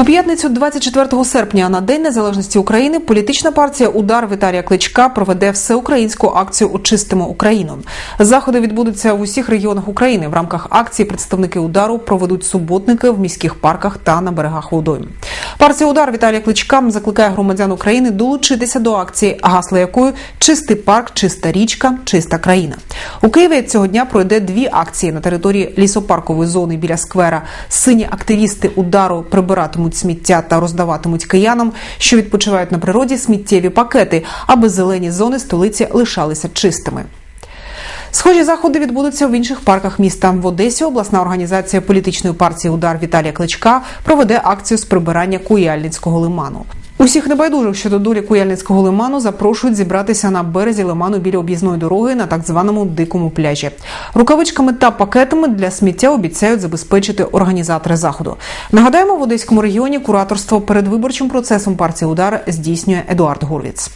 У п'ятницю, 24 серпня, на День Незалежності України, політична партія Удар Віталія Кличка проведе всеукраїнську акцію Очистимо Україну. Заходи відбудуться в усіх регіонах України. В рамках акції представники удару проведуть суботники в міських парках та на берегах водойм. Партія Удар Віталія Кличка закликає громадян України долучитися до акції, гасло якої чистий парк, чиста річка, чиста країна. У Києві цього дня пройде дві акції на території лісопаркової зони біля сквера. Сині активісти удару прибиратимуть сміття та роздаватимуть киянам, що відпочивають на природі сміттєві пакети, аби зелені зони столиці лишалися чистими. Схожі заходи відбудуться в інших парках міста. В Одесі обласна організація політичної партії Удар Віталія Кличка проведе акцію з прибирання Куяльницького лиману. Усіх небайдужих щодо долі Куяльницького лиману запрошують зібратися на березі лиману біля об'їзної дороги на так званому дикому пляжі. Рукавичками та пакетами для сміття обіцяють забезпечити організатори заходу. Нагадаємо, в одеському регіоні кураторство перед виборчим процесом партії Удар здійснює Едуард Гурвіц.